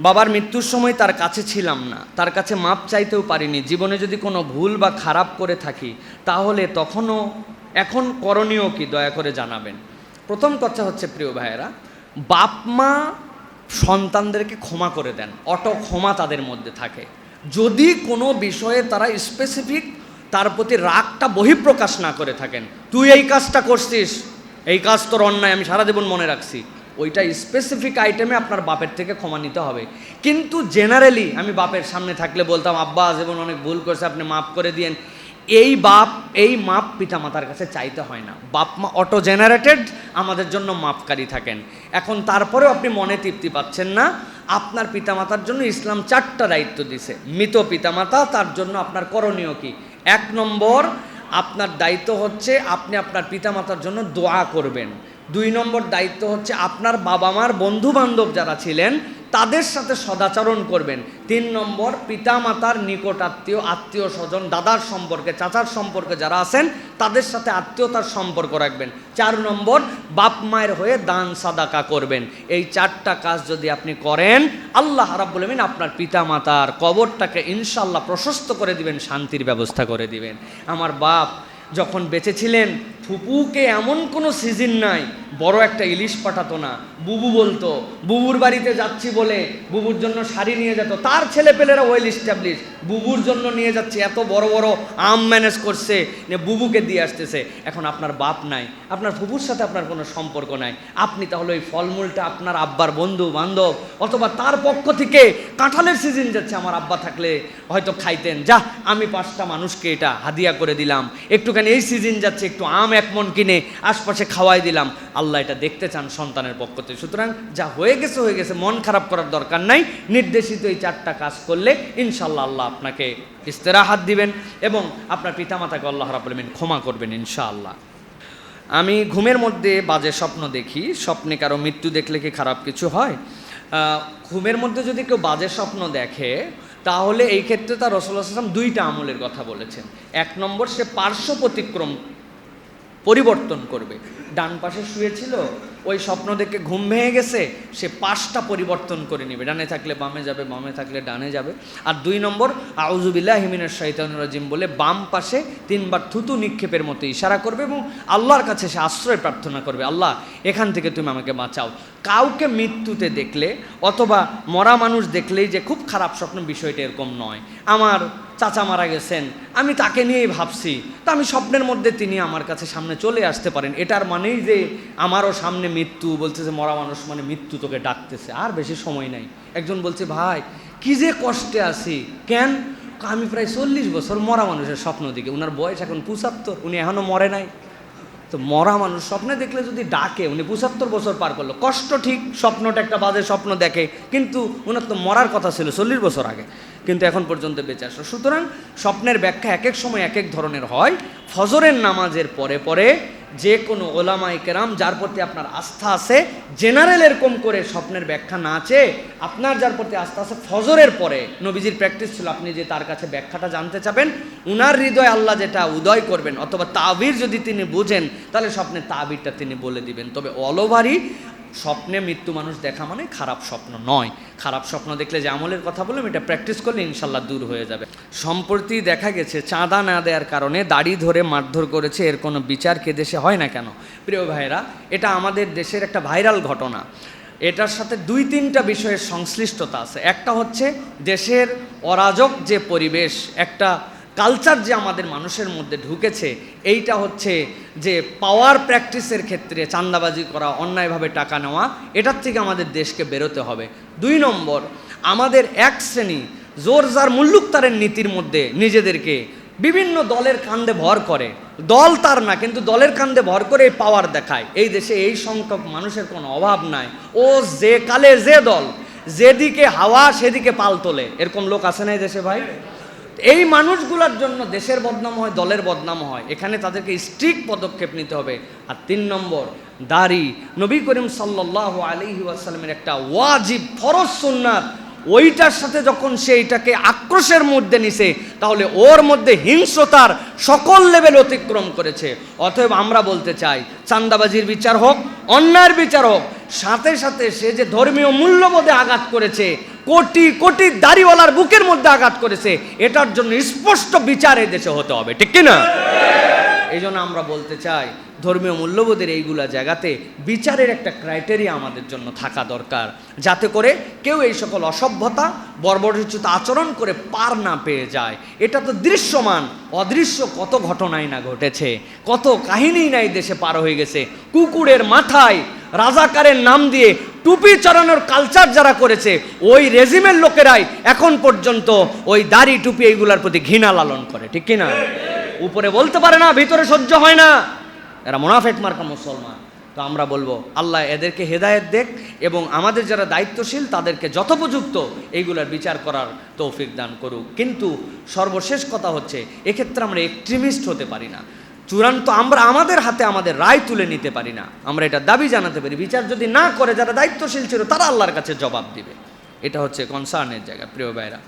বাবার মৃত্যুর সময় তার কাছে ছিলাম না। তার কাছে মাপ চাইতেও পারিনি। জীবনে যদি কোনো ভুল বা খারাপ করে থাকি, তাহলে তখনও, এখন করণীয় কি, দয়া করে জানাবেন। প্রথম কথা হচ্ছে, প্রিয় ভাইয়েরা, বাপ মা সন্তানদেরকে ক্ষমা করে দেন। অটো ক্ষমা তাদের মধ্যে থাকে। যদি কোনো বিষয়ে তারা স্পেসিফিক তার প্রতি রাগটা বহিঃপ্রকাশ না করে থাকেন, তুই এই কাজটা করছিস, এই কাজ তোর অন্যায়, আমি সারা জীবন মনে রাখছি। ওইটা স্পেসিফিক আইটেমে আপনার বাপের থেকে ক্ষমা নিতে হবে। কিন্তু জেনারেলি আমি বাপের সামনে থাকলে বলতাম, আব্বা, জীবন অনেক ভুল করছে, আপনি মাফ করে দিয়েন। এই বাপ, এই মাপ পিতামাতার কাছে চাইতে হয় না। বাপ মা অটো জেনারেটেড আমাদের জন্য মাপকারী থাকেন। এখন তারপরেও আপনি মনে তৃপ্তি পাচ্ছেন না, আপনার পিতামাতার জন্য ইসলাম চারটা দায়িত্ব দিছে। মৃত পিতামাতা, তার জন্য আপনার করণীয় কি? এক নম্বর, আপনার দায়িত্ব হচ্ছে আপনি আপনার পিতামাতার জন্য দোয়া করবেন। দুই নম্বর দায়িত্ব হচ্ছে আপনার বাবা মার বন্ধু বান্ধব যারা ছিলেন, তাদের সাথে সদাচরণ করবেন। তিন নম্বর, পিতামাতার নিকট আত্মীয় আত্মীয় স্বজন দাদার সম্পর্কে, চাচার সম্পর্কে যারা আছেন, তাদের সাথে আত্মীয়তার সম্পর্ক রাখবেন। চার নম্বর বাপ মায়ের হয়ে দান সাদাকা করবেন। এই চারটা কাজ যদি আপনি করেন, আল্লাহ রাব্বুল আপনার পিতামাতার কবরটাকে ইনশাল্লাহ প্রশস্ত করে দিবেন, শান্তির ব্যবস্থা করে দিবেন। আমার বাপ যখন বেঁচে ছিলেন, ফুপুকে এমন কোনো সিজন নাই বড় একটা ইলিশ পাঠাতো না। বুবু বলতো, বুবুর বাড়িতে যাচ্ছি বলে বুবুর জন্য শাড়ি নিয়ে যেত। তার ছেলে পেলেরা ওয়েল স্টাবলিশ বুবুর জন্য নিয়ে যাচ্ছে, এত বড় বড় আম ম্যানেজ করছে বুবুকে দিয়ে আসতেছে। এখন আপনার বাপ নাই, আপনার ফুপুর সাথে আপনার কোনো সম্পর্ক নাই। আপনি তাহলে ওই ফলমূলটা আপনার আব্বার বন্ধু, বান্ধব, অথবা তার পক্ষ থেকে কাঁঠালের সিজন যাচ্ছে, আমার আব্বা থাকলে হয়তো খাইতেন। যা, আমি পাঁচটা মানুষকে এটা হাদিয়া করে দিলাম। একটুখানি এই সিজন যাচ্ছে, একটু আম এক মন কিনে আশপাশে খাওয়াই দিলাম। আল্লাহ এটা দেখতে চান সন্তানের পক্ষ থেকে। সুতরাং যা হয়ে গেছে হয়ে গেছে, মন খারাপ করার দরকার নাই। নির্দেশিত এই চারটা কাজ করলে ইনশাল্লাহ আল্লাহ আপনাকে ইস্তেরাহাত দিবেন এবং আপনার পিতামাতাকে আল্লাহ রাবুল আমিন ক্ষমা করবেন ইনশাআল্লাহ। আমি ঘুমের মধ্যে বাজে স্বপ্ন দেখি, স্বপ্নে কারও মৃত্যু দেখলে কি খারাপ কিছু হয়? ঘুমের মধ্যে যদি কেউ বাজে স্বপ্ন দেখে, তাহলে এই ক্ষেত্রে তার রসুল্লাহ আসলাম দুইটা আমলের কথা বলেছেন। এক নম্বর, সে পার্শ্ব প্রতিক্রম পরিবর্তন করবে। ডান পাশে শুয়েছিল, ওই স্বপ্ন দেখে ঘুম ভেঙে গেছে, সে পাশটা পরিবর্তন করে নেবে। ডানে থাকলে বামে যাবে, বামে থাকলে ডানে যাবে। আর দুই নম্বর আউজুবিল্লাহ হিমিনের রাজিম বলে বাম পাশে তিনবার থুতু নিক্ষেপের মতো ইশারা করবে এবং আল্লাহর কাছে সে আশ্রয় প্রার্থনা করবে, আল্লাহ, এখান থেকে তুমি আমাকে বাঁচাও। কাউকে মৃত্যুতে দেখলে অথবা মরা মানুষ দেখলেই যে খুব খারাপ স্বপ্ন, বিষয়টা এরকম নয়। আমার চাচা মারা গেছেন। আমি তাকে নিয়েই ভাবছি। তো আমি স্বপ্নের মধ্যে তিনি আমার কাছে সামনে চলে আসতে পারেন। এটার মানেই যে আমারও সামনে মৃত্যু, বলছে যে মরা মানুষ মানে মৃত্যু তোকে ডাকতেছে। আর বেশি সময় নাই। একজন বলছে, ভাই, কি যে কষ্টে আছি। কেন? আমি প্রায় চল্লিশ বছর মরা মানুষের স্বপ্ন দিকে ওনার বয়স এখন পঁচাত্তর। উনি এখনও মরে নাই। তো মরা মানুষ স্বপ্নে দেখলে যদি ডাকে, উনি পঁচাত্তর বছর পার করল। কষ্ট ঠিক, স্বপ্নটা একটা বাজে স্বপ্ন দেখে, কিন্তু উনার তো মরার কথা ছিল চল্লিশ বছর আগে। কিন্তু এখন পর্যন্ত বেঁচে আসলো। সুতরাং স্বপ্নের ব্যাখ্যা এক এক সময় এক এক ধরনের হয়। ফজরের নামাজের পরে পরে যে কোনো ওলামা কেরাম যার প্রতি আপনার আস্থা আছে জেনারেল এরকম করে স্বপ্নের ব্যাখ্যা না চেয়ে আপনার যার প্রতি আস্থা আছে, ফজরের পরে নবীজির প্র্যাকটিস ছিল আপনি যে তার কাছে ব্যাখ্যাটা জানতে চাবেন, উনার হৃদয় আল্লাহ যেটা উদয় করবেন অথবা তাবির যদি তিনি বুঝেন, তাহলে স্বপ্নের তাবিরটা তিনি বলে দিবেন। তবে অলওভারই স্বপ্নে মৃত্যু মানুষ দেখা মানে খারাপ স্বপ্ন নয়। খারাপ স্বপ্ন দেখলে যে আমলের কথা বললাম, এটা প্র্যাকটিস করলে ইনশাল্লাহ দূর হয়ে যাবে। সম্প্রতি দেখা গেছে, চাঁদা না দেওয়ার কারণে দাড়ি ধরে মারধর করেছে, এর কোনো বিচার কে দেশে হয় না কেন? প্রিয় ভাইরা এটা আমাদের দেশের একটা ভাইরাল ঘটনা। এটার সাথে দুই তিনটা বিষয়ের সংশ্লিষ্টতা আছে। একটা হচ্ছে দেশের অরাজক যে পরিবেশ, একটা কালচার যে আমাদের মানুষের মধ্যে ঢুকেছে, এইটা হচ্ছে যে পাওয়ার প্র্যাকটিসের ক্ষেত্রে চান্দাবাজি করা, অন্যায়ভাবে টাকা নেওয়া, এটার থেকে আমাদের দেশকে বেরোতে হবে। দুই নম্বর, আমাদের এক শ্রেণি জোর যার মুল্লুকতারের নীতির মধ্যে নিজেদেরকে বিভিন্ন দলের কান্দে ভর করে। দল তার না, কিন্তু দলের কান্দে ভর করে এই পাওয়ার দেখায়। এই দেশে এই সংখ্যক মানুষের কোনো অভাব নাই। ও যে কালে যে দল, যেদিকে হাওয়া সেদিকে পাল তোলে। এরকম লোক আছে না এই দেশে ভাই? এই মানুষগুলোর জন্য দেশের বদনাম হয়, দলের বদনাম হয়। এখানে তাদেরকে স্ট্রিক্ট পদক্ষেপ নিতে হবে। আর তিন নম্বর, দাড়ি। নবী করিম সাল্লাহ আলিহি ওয়াসাল্লামের একটা ওয়াজিব, ফরজ সুন্নাত। ওইটার সাথে যখন সে এটাকে আক্রোশের মধ্যে নিছে, তাহলে ওর মধ্যে হিংস্রতার সকল লেভেল অতিক্রম করেছে। অতএব আমরা বলতে চাই চান্দাবাজির বিচার হোক, অন্যায়ের বিচার হোক সাথে সাথে সে যে ধর্মীয় মূল্যবোধে আঘাত করেছে, কোটি কোটি দাড়িওয়ালার বুকের মধ্যে আঘাত করেছে, এটার জন্য স্পষ্ট বিচার দেশে হতে হবে, ঠিক কিনা? এই জন্য আমরা বলতে চাই, ধর্মীয় মূল্যবোধের এইগুলা জায়গাতে বিচারের একটা ক্রাইটেরিয়া আমাদের জন্য থাকা দরকার। যাতে করে কেউ এই সকল অসভ্যতা, বর্বরচিত আচরণ করে পার না পেয়ে যায়। এটা তো দৃশ্যমান, অদৃশ্য কত ঘটনাই না ঘটেছে, কত কাহিনী নাই দেশে পার হয়ে গেছে। কুকুরের মাথায় রাজাকারের নাম দিয়ে টুপি চড়ানোর কালচার যারা করেছে, ওই রেজিমের লোকেরাই এখন পর্যন্ত ওই দাড়ি টুপি এইগুলার প্রতি ঘৃণা লালন করে, ঠিক কিনা? উপরে বলতে পারে না, ভিতরে সহ্য হয় না। এরা মোনাফেক মার্কা মুসলমান। তো আমরা বলব, আল্লাহ এদেরকে হেদায়েত দেখ এবং আমাদের যারা দায়িত্বশীল, তাদেরকে যথোপযুক্ত এইগুলার বিচার করার তৌফিক দান করুক। কিন্তু সর্বশেষ কথা হচ্ছে, এক্ষেত্রে আমরা এক্সট্রিমিস্ট হতে পারি না। চূড়ান্ত আমরা আমাদের হাতে আমাদের রায় তুলে নিতে পারি না। আমরা এটা দাবি জানাতে পারি, বিচার যদি না করে, যারা দায়িত্বশীল ছিল, তারা আল্লাহর কাছে জবাব দিবে। এটা হচ্ছে কনসার্নের জায়গা, প্রিয় ভাইরা।